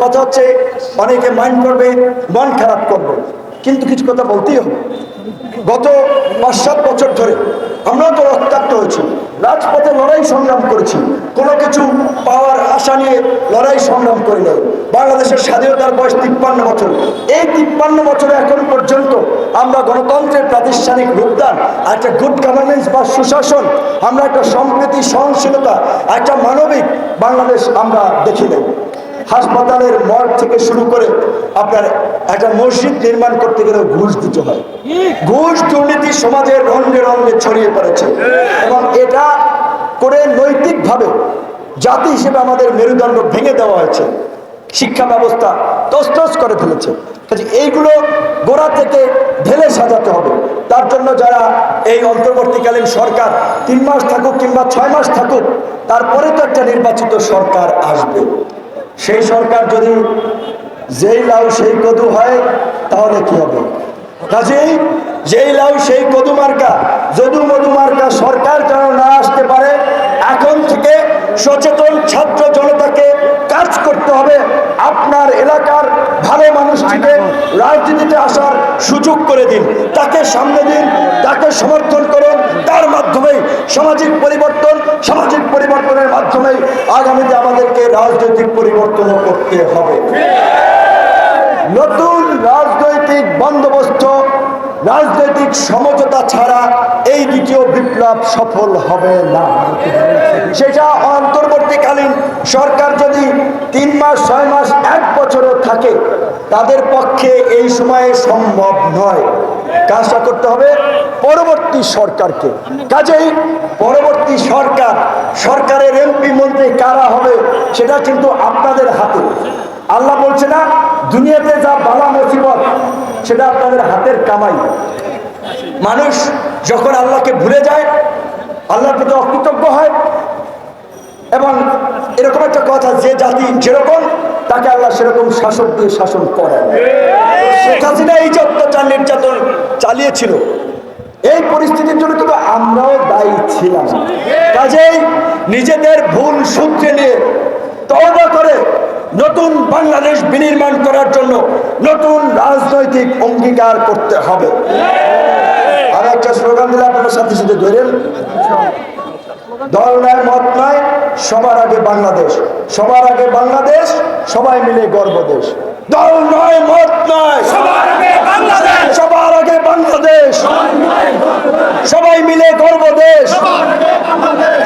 কথা হচ্ছে, অনেকে মাইন্ড করবে, মন খারাপ করবে। কিন্তু কিছু কথা বলতেই হবে। গত পাঁচ সাত বছর ধরে আমরা তো রক্তাক্ত হয়েছি। রাজপথে লড়াই সংগ্রাম করেছি। কোনো কিছু পাওয়ার আশা নিয়ে লড়াই সংগ্রাম করি নাই। বাংলাদেশের স্বাধীনতার বয়স তিপ্পান্ন বছর। এই তিপ্পান্ন বছরে এখন পর্যন্ত আমরা গণতন্ত্রের প্রাতিষ্ঠানিক রূপদান একটা গুড গভর্নেন্স বা সুশাসন, আমরা একটা সম্প্রীতি, সহনশীলতা, একটা মানবিক বাংলাদেশ আমরা দেখি নাই। হাসপাতালের মর্গ থেকে শুরু করে আপনার একটা মসজিদ নির্মাণ করতে গেলে ঘুষ দিতে হয়। ঘুষ দুর্নীতি সমাজের রঙে রঙে ছড়িয়ে পড়েছে। এবং এটা করে নৈতিকভাবে জাতি হিসেবে আমাদের মেরুদণ্ড ভেঙে দেওয়া হয়েছে। শিক্ষা ব্যবস্থা তস্তস করে ফেলেছে। এইগুলো গোড়া থেকে ঢেলে সাজাতে হবে। তার জন্য যারা এই অন্তর্বর্তীকালীন সরকার তিন মাস থাকুক কিংবা ছয় মাস থাকুক, তারপরে তো একটা নির্বাচিত সরকার আসবে। সেই সরকার যদি যেই লাউ সেই কদু হয়, তাহলে কি হবে? কাজেই যেই লাউ সেই কদু মার্কা, যদু মধু মার্কা সরকার যেন না আসতে পারে, এখন থেকে সচেতন ছাত্র জনতাকে কাজ করতে হবে। আপনার এলাকার ভালো মানুষটিকে রাজনীতিতে আসার সুযোগ করে দিন। তাকে সামনে দিন, তাকে সমর্থন সামাজিক পরিবর্তন, সামাজিক পরিবর্তনের মাধ্যমেই আগামীতে আমাদেরকে রাজনৈতিক পরিবর্তনও করতে হবে। নতুন রাজনৈতিক বন্দোবস্ত, রাজনৈতিক সমঝোতা ছাড়া এই দ্বিতীয় বিপ্লব সফল হবে না। সেটা অন্তর্বর্তীকালীন সরকার যদি তিন মাস, ছয় মাস, এক বছরও থাকে। তাদের পক্ষে এই সময়ে সম্ভব নয়। কাজটা করতে হবে পরবর্তী সরকারকে। কাজেই পরবর্তী সরকার, সরকারের এমপি মন্ত্রী কারা হবে সেটা কিন্তু আপনাদের হাতে। আল্লাহ বলছে না, দুনিয়াতে যা বালা মুসিবত, সেটা আপনাদের হাতের কামাই। মানুষ যখন আল্লাহকে ভুলে যায় আল্লাহর প্রতি অকৃতজ্ঞ হয়। এবং এরকম একটা কথা, যে জাতি যেরকম তাকে আল্লাহ সেরকম শাসক দিয়ে শাসন করেন। শেখ হাসিনা এই যে অত্যাচার নির্যাতন চালিয়েছিল, এই পরিস্থিতির জন্য কিন্তু আমরাও দায়ী ছিলাম। কাজেই নিজেদের ভুল সূত্রে নিয়ে তওবা করে নতুন বাংলাদেশ বিনির্মাণ করার জন্য নতুন রাজনৈতিক অঙ্গীকার করতে হবে। আর একটা স্লোগান দিলে আপনার সাথে সাথে ধরেন। দল নয় মত নয় সবার আগে বাংলাদেশ সবার আগে বাংলাদেশ সবাই মিলে গর্ব দেশ। দল নয় মত নয়। সবার আগে বাংলাদেশ। সবার আগে বাংলাদেশ। সবাই মিলে গর্ব দেশ।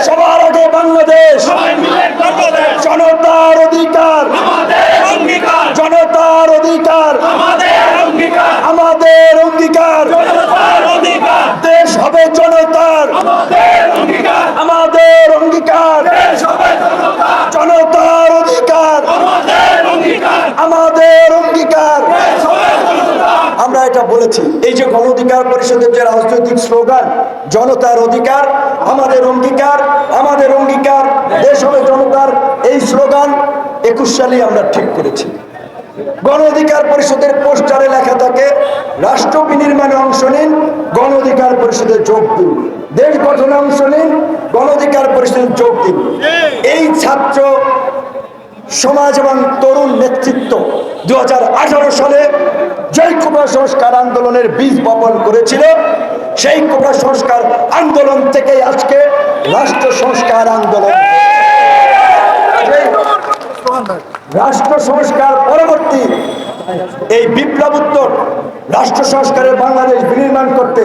সবার আগে বাংলাদেশ। সবাই মিলে গর্ব জনতার অধিকার আমাদের অঙ্গীকার জনতার অধিকার আমাদের অঙ্গীকার আমাদের অঙ্গীকার জনতার অধিকার দেশ হবে জনতার আমাদের অঙ্গীকার আমাদের অঙ্গীকার দেশ হবে জনতা জনতার অধিকার আমাদের অঙ্গীকার আমাদের অঙ্গীকার। আমরা এটা বলেছি। এই যে গণ অধিকার পরিষদের যে রাজনৈতিক স্লোগান, জনতার অধিকার, আমাদের অঙ্গীকার আমাদের অঙ্গীকার, দেশ হবে জনতার, এই স্লোগান একুশ সালে আমরা ঠিক করেছি। গণ অধিকার পরিষদের পোস্টারে লেখা থাকে, রাষ্ট্র বিনির্মাণে অংশ নিন, গণ অধিকার পরিষদে যোগ দিন। দেশ গঠনে অংশ নিন, গণ অধিকার পরিষদে যোগ দিন। সমাজ এবং তরুণ নেতৃত্ব দু হাজার আঠারো সালে যেই কোটা সংস্কার আন্দোলনের বীজ বপন করেছিল, সেই কোটা সংস্কার আন্দোলন থেকে আজকে রাষ্ট্র সংস্কার আন্দোলন। রাষ্ট্র সংস্কার পরবর্তী এই বিপ্লবোত্তর রাষ্ট্র সংস্কারের বাংলাদেশ বিনির্মাণ করতে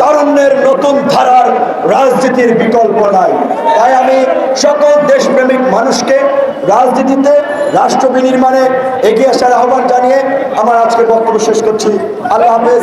তারুণ্যের নতুন ধারার রাজনীতির বিকল্প নাই। তাই আমি সকল দেশপ্রেমিক মানুষকে রাজনীতিতে রাষ্ট্র বিনির্মাণে এগিয়ে আসার আহ্বান জানিয়ে আমার আজকে বক্তব্য শেষ করছি। আল্লাহ হাফেজ।